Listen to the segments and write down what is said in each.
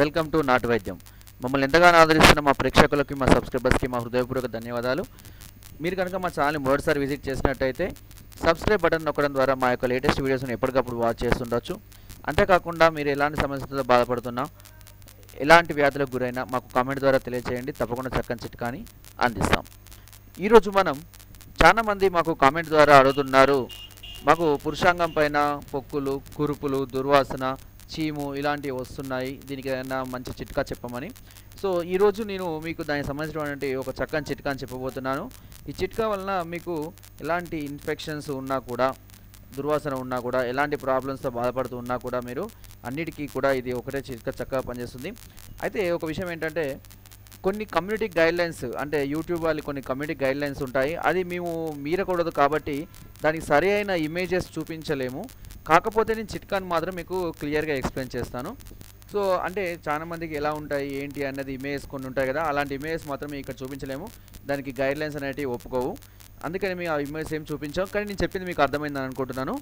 Welcome to నాటు వైద్యం. మమ్మల్ని ఎంతగానో ఆదరిస్తున్న మా ప్రేక్షకులకి మా సబ్స్క్రైబర్స్కి మా హృదయపూర్వక ధన్యవాదాలు. మీరు కనుక మా ఛానల్ని మొదటిసారి విజిట్ చేసినట్టయితే సబ్స్క్రైబ్ బటన్ నొక్కడం ద్వారా మా యొక్క లేటెస్ట్ వీడియోస్ని ఎప్పటికప్పుడు వాచ్ చేస్తుండొచ్చు. అంతేకాకుండా మీరు ఎలాంటి సమస్యలతో బాధపడుతున్నా ఎలాంటి వ్యాధులకు గురైనా మాకు కామెంట్ ద్వారా తెలియజేయండి తప్పకుండా చక్కని చిట్కాని అందిస్తాం. ఈరోజు మనం చాలామంది మాకు కామెంట్ ద్వారా అడుగుతున్నారు. మాకు పురుషాంగం పైన పొక్కులు కురుపులు దుర్వాసన చీము ఇలాంటివి వస్తున్నాయి. దీనికి ఏదైనా మంచి చిట్కా చెప్పమని. సో ఈరోజు నేను మీకు దానికి సంబంధించినటువంటి ఒక చక్కని చిట్కా అని చెప్పబోతున్నాను. ఈ చిట్కా వలన మీకు ఎలాంటి ఇన్ఫెక్షన్స్ ఉన్నా కూడా దుర్వాసన ఉన్నా కూడా ఎలాంటి ప్రాబ్లమ్స్తో బాధపడుతూ ఉన్నా కూడా మీరు అన్నిటికీ కూడా ఇది ఒకటే చిట్కా చక్కగా పనిచేస్తుంది. అయితే ఒక విషయం ఏంటంటే కొన్ని కమ్యూనిటీ గైడ్లైన్స్ అంటే యూట్యూబ్ వాళ్ళు కొన్ని కమ్యూనిటీ గైడ్లైన్స్ ఉంటాయి. అది మేము మీరకూడదు కాబట్టి దానికి సరి అయిన ఇమేజెస్ చూపించలేము. కాకపోతే నేను చిట్కాని మాత్రం మీకు క్లియర్గా ఎక్స్ప్లెయిన్ చేస్తాను. సో అంటే చాలా మందికి ఎలా ఉంటాయి ఏంటి అన్నది ఇమేజెస్ కొన్ని ఉంటాయి కదా అలాంటి ఇమేజెస్ మాత్రం ఇక్కడ చూపించలేము. దానికి గైడ్లైన్స్ అనేటివి ఒప్పుకోవు. అందుకని మేము ఆ ఇమేజ్ ఏం చూపించాం కానీ నేను చెప్పింది మీకు అర్థమైందని అనుకుంటున్నాను.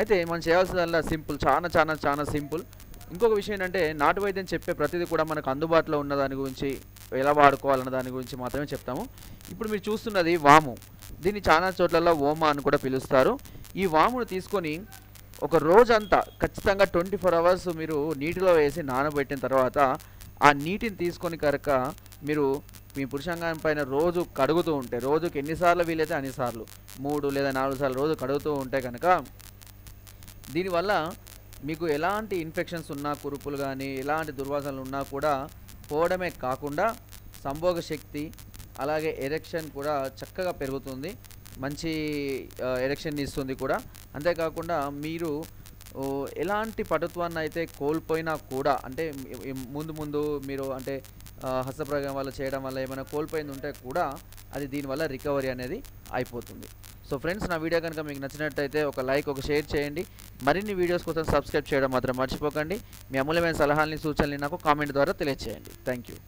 అయితే మనం చేయాల్సిందల్లా సింపుల్ చాలా చాలా చాలా సింపుల్. ఇంకొక విషయం ఏంటంటే నాటు వైద్యం చెప్పే ప్రతిదీ కూడా మనకు అందుబాటులో ఉన్న దాని గురించి ఎలా వాడుకోవాలన్న దాని గురించి మాత్రమే చెప్తాము. ఇప్పుడు మీరు చూస్తున్నది వాము. దీన్ని చాలా చోట్లలో ఓమా అని కూడా పిలుస్తారు. ఈ వామును తీసుకొని ఒక రోజంతా ఖచ్చితంగా ట్వంటీ ఫోర్ అవర్స్ మీరు నీటిలో వేసి నానబెట్టిన తర్వాత ఆ నీటిని తీసుకొని కనుక మీరు మీ పురుషాంగం పైన రోజు కడుగుతూ ఉంటే రోజుకి ఎన్నిసార్లు వీలైతే అన్నిసార్లు మూడు లేదా నాలుగు సార్లు రోజు కడుగుతూ ఉంటే కనుక దీనివల్ల మీకు ఎలాంటి ఇన్ఫెక్షన్స్ ఉన్నా కురుపులు కానీ ఎలాంటి దుర్వాసనలు ఉన్నా కూడా పోవడమే కాకుండా సంభోగ శక్తి అలాగే ఎరెక్షన్ కూడా చక్కగా పెరుగుతుంది. మంచి ఎరెక్షన్ ఇస్తుంది కూడా. అంతేకాకుండా మీరు ఎలాంటి పటుత్వాన్ని అయితే కోల్పోయినా కూడా అంటే ముందు ముందు మీరు అంటే ఆ, హస్తప్రయోగం వల్ల చేయడం వల్ల ఏమైనా కోల్పోయింది ఉంటే కూడా అది దీనివల్ల రికవరీ అనేది అయిపోతుంది. సో ఫ్రెండ్స్ నా వీడియో కనుక మీకు నచ్చినట్టయితే ఒక లైక్ ఒక షేర్ చేయండి. మరిన్ని వీడియోస్ కోసం సబ్స్క్రైబ్ చేయడం మాత్రం మర్చిపోకండి. మీ అమూల్యమైన సలహాలని సూచనలు నాకు కామెంట్ ద్వారా తెలియజేయండి థ్యాంక్ యూ.